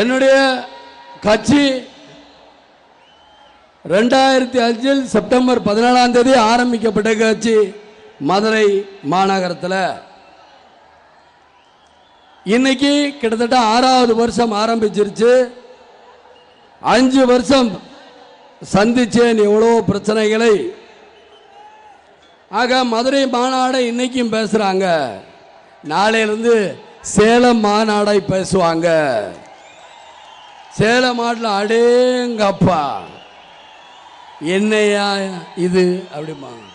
என்னுடைய கட்சி ரெண்டாயிரத்தி அஞ்சில் செப்டம்பர் பதினேழாம் தேதி ஆரம்பிக்கப்பட்ட கட்சி மதுரை மாநகரத்தில். இன்னைக்கு கிட்டத்தட்ட ஆறாவது வருஷம் ஆரம்பிச்சிருச்சு. அஞ்சு வருஷம் சந்திச்சேன் எவ்வளோ பிரச்சனைகளை. ஆக மதுரை மாநாடை இன்னைக்கும் பேசுகிறாங்க நாளையிலிருந்து சேலம் மாநாடை பேசுவாங்க. சேலம் மாட்டில் அடேங்கப்பா. என்னையா இது? அப்படிம்பாங்க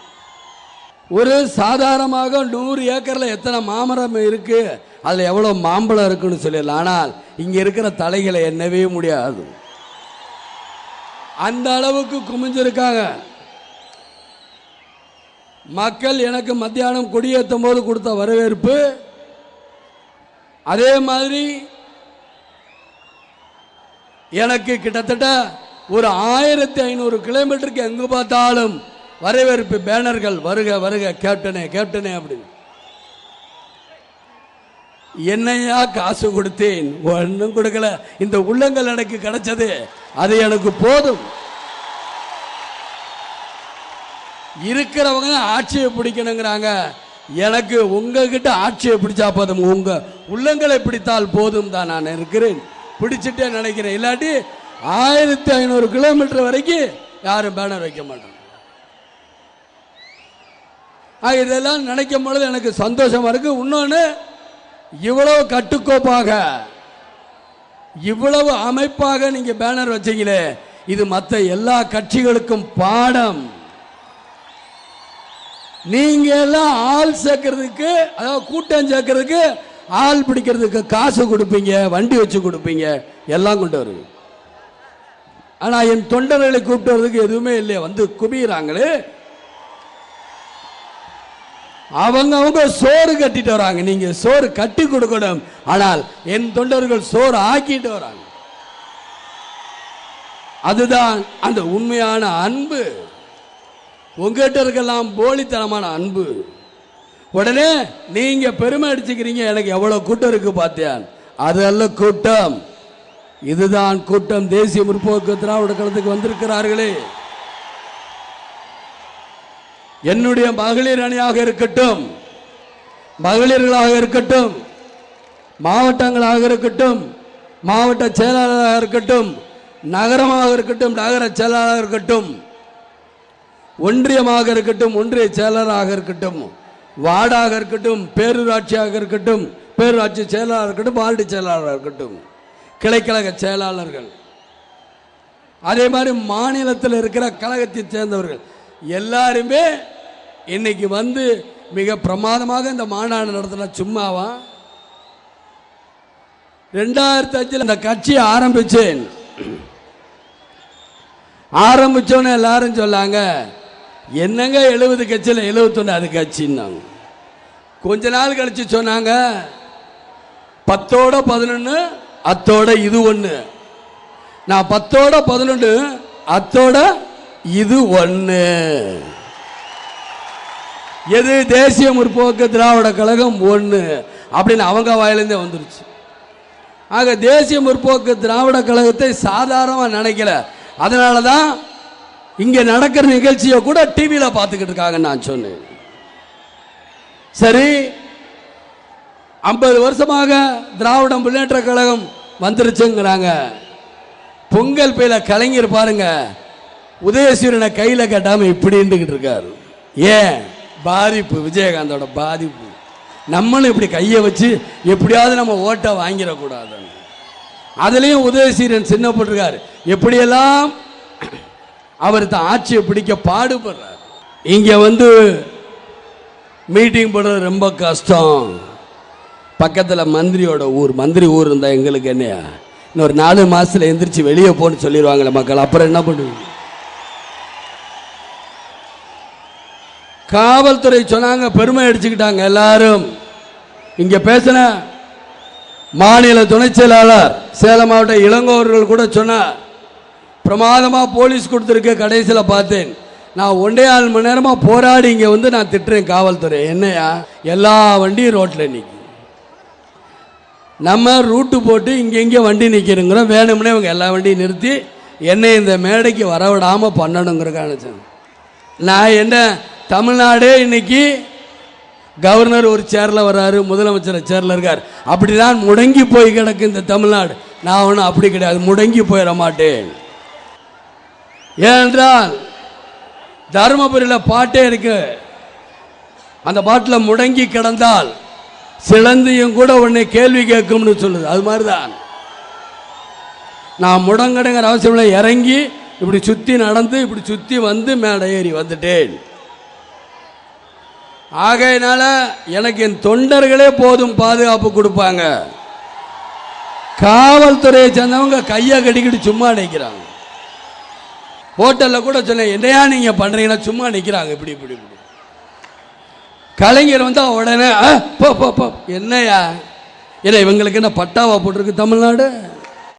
ஒரு சாதாரணமாக நூறு ஏக்கரில் எத்தனை மாமரம் இருக்குது அதில் எவ்வளோ மாம்பழம் இருக்குன்னு சொல்லிடலாம். ஆனால் இங்கே இருக்கிற தலைகளை எண்ணவே முடியாது. அந்த அளவுக்கு குமிஞ்சிருக்காங்க. மக்கள் எனக்கு மத்தியானம் கொடியேற்றும் போது கொடுத்த வரவேற்பு அதே மாதிரி எனக்கு கிட்டத்தட்ட ஒரு ஆயிரத்தி ஐநூறு கிலோமீட்டருக்கு எங்கு பார்த்தாலும் வரவேற்பு பேனர்கள் வருக வருக கேப்டனே கேப்டனே அப்படின்னு. என்னையா காசு கொடுத்தேன்? ஒன்றும் கொடுக்கல. இந்த உள்ளங்கள் எனக்கு கிடைச்சது. அது எனக்கு போதும். இருக்கிறவங்க ஆட்சியை பிடிக்கணுங்கிறாங்க. எனக்கு உங்ககிட்ட ஆட்சியை பிடிச்சா போதும். உங்க உள்ளங்களை பிடித்தால் போதும் தான் நான் இருக்கிறேன். பிடிச்சிட்டே நினைக்கிறேன். இல்லாட்டி ஆயிரத்தி ஐநூறு கிலோமீட்டர் வரைக்கும் யாரும் பேனர் வைக்க மாட்டாங்க. இதெல்லாம் நினைக்கும் பொழுது எனக்கு சந்தோஷமா இருக்கு. இன்னொன்று இவ்வளவு கட்டுக்கோப்பாக இவ்வளவு அமைப்பாக நீங்க பேனர் வச்சீங்களே இது மற்ற எல்லா கட்சிகளுக்கும் பாடம். நீங்க எல்லாம் ஆள் சேர்க்கறதுக்கு அதாவது கூட்டம் சேர்க்கறதுக்கு ஆள் பிடிக்கிறதுக்கு காசு கொடுப்பீங்க வண்டி வச்சு கொடுப்பீங்க எல்லாம் கொண்டு வருவீங்க ஆனா என் தொண்டர்களை கூப்பிட்டு வர்றதுக்கு எதுவுமே இல்லையா வந்து குவிகிறாங்களே அவங்க அவங்க சோறு கட்டிட்டு வராங்க. நீங்க சோறு கட்டி கொடுக்கணும். ஆனால் என் தொண்டர்கள் சோறு ஆக்கிட்டு வராங்க. அதுதான் அந்த உண்மையான அன்பு. உங்ககிட்ட இருக்கலாம் போலித்தனமான அன்பு. உடனே நீங்க பெருமை அடிச்சுக்கிறீங்க எனக்கு எவ்வளவு கூட்டம் இருக்கு பார்த்தியான் அதல்ல கூட்டம். இதுதான் கூட்டம். தேசிய முற்போக்கு திராவிட கழகத்துக்கு வந்திருக்கிறார்களே. என்னுடைய மகளிர் அணியாக இருக்கட்டும் மகளிர்களாக இருக்கட்டும் மாவட்டங்களாக இருக்கட்டும் மாவட்ட செயலாளராக இருக்கட்டும் நகரமாக இருக்கட்டும் நகர செயலாளராக இருக்கட்டும் ஒன்றியமாக இருக்கட்டும் ஒன்றிய செயலராக இருக்கட்டும் வார்டாக இருக்கட்டும் பேரூராட்சியாக இருக்கட்டும் பேரூராட்சி செயலாளர் இருக்கட்டும் வார்டு செயலாளராக இருக்கட்டும் கிளைக்கழக செயலாளர்கள். அதே மாதிரி மாநிலத்தில் இருக்கிற கழகத்தை சேர்ந்தவர்கள். எல்லாருமே இன்னைக்கு வந்து மிக பிரமாதமாக இந்த மாநாடு நடத்தின சும்மாவா? ரெண்டாயிரத்தி அஞ்சில் இந்த கட்சியை ஆரம்பிச்சேன். ஆரம்பிச்சோன்னு எல்லாரும் சொல்லாங்க என்னங்க எழுபது கட்சியில் எழுபத்தொன்று அது கட்சின்னாங்க. கொஞ்ச நாள் கழிச்சு சொன்னாங்க பத்தோட பதினொன்று அத்தோட இது ஒன்று நான் பத்தோட பதினொன்று அத்தோட இது ஒன்று எது தேசிய முற்போக்கு திராவிட கழகம் ஒன்று அப்படின்னு அவங்க வாயிலேருந்தே வந்துருச்சு. ஆக தேசிய முற்போக்கு திராவிட கழகத்தை சாதாரணமாக நினைக்கல. அதனால தான் இங்கே நடக்கிற நிகழ்ச்சியை கூட டிவியில் பார்த்துக்கிட்டு இருக்காங்க நான் சொன்னேன். சரி ஐம்பது வருஷமாக திராவிட முன்னேற்ற கழகம் வந்துருச்சுங்கிறாங்க. பொங்கல் பேல கலைஞர் பாருங்க உதயசூரியனை கையில் கட்டாமல் இப்படி இருந்துக்கிட்டு இருக்காரு. ஏன்? பாதிப்பு விஜயகாந்தோட பாதிப்பு. நம்மளும் இப்படி கையை வச்சு எப்படியாவது நம்ம ஓட்டை வாங்கிடக்கூடாதுன்னு. அதுலேயும் உதயசீரன் சின்னப்பட்டிருக்காரு எப்படியெல்லாம் அவர் தான் ஆட்சியை பிடிக்க பாடுபடுறார். இங்கே வந்து மீட்டிங் போடுறது ரொம்ப கஷ்டம். பக்கத்தில் மந்திரியோட ஊர் மந்திரி ஊர் இருந்தால் எங்களுக்கு என்னையா? இன்னொரு நாலு மாதத்தில் எந்திரிச்சு வெளியே போன்னு சொல்லிடுவாங்களே மக்கள் அப்புறம் என்ன பண்ணுவீங்க? காவல்துறை சொன்னாங்க பெருமை அடிச்சுக்கிட்டாங்க எல்லாரும். இங்க பேசின மாநில துணை செயலாளர் சேலம் மாவட்ட இளங்கோவர்கள் கூட சொன்னார் பிரமாதமாக போலீஸ் கொடுத்துருக்க கடைசியில் பார்த்தேன். நான் ஒன்றே ஆள் மணி நேரமாக போராடி இங்கே வந்து நான் திட்டுறேன் காவல்துறை. என்னையா? எல்லா வண்டியும் ரோட்டில் நிற்கும் நம்ம ரூட்டு போட்டு இங்கே இங்கே வண்டி நிற்கிறோங்கிறோம் வேணும்னே இவங்க எல்லா வண்டியும் நிறுத்தி என்னை இந்த மேடைக்கு வரவிடாமல் பண்ணணுங்கிறக்கான நான் என்ன தமிழ்நாடே இன்னைக்கு கவர்னர் ஒரு சேரில் வர்றாரு முதலமைச்சர் சேரில் இருக்கார். அப்படிதான் முடங்கி போய் கிடக்கு இந்த தமிழ்நாடு. நான் ஒன்றும் அப்படி கிடையாது. முடங்கி போயிட மாட்டேன். ஏனென்றால் தருமபுரியில் பாட்டே இருக்கு. அந்த பாட்டில் முடங்கி கிடந்தால் சிலந்தியும் கூட உன்னை கேள்வி கேட்கும்னு சொல்லுது. அது மாதிரி தான் நான் முடங்கடுங்கிற அவசியம் இல்லை இறங்கி இப்படி சுற்றி நடந்து இப்படி சுற்றி வந்து மேடை ஏறி வந்துட்டேன். ஆகையினால எனக்கு என் தொண்டர்களே போதும் பாதுகாப்பு கொடுப்பாங்க. காவல்துறையை சேர்ந்தவங்க கையை கட்டிக்கிட்டு சும்மா அடைக்கிறாங்க. ஹோட்டலில் கூட சொன்னேன் என்னையா நீங்கள் பண்ணுறீங்கன்னா சும்மா நிற்கிறாங்க இப்படி இப்படி இப்படி. கலைஞர் வந்து உடனே போ போ போ. என்னையா? இல்லை இவங்களுக்கு என்ன பட்டாவா போட்டிருக்கு தமிழ்நாடு?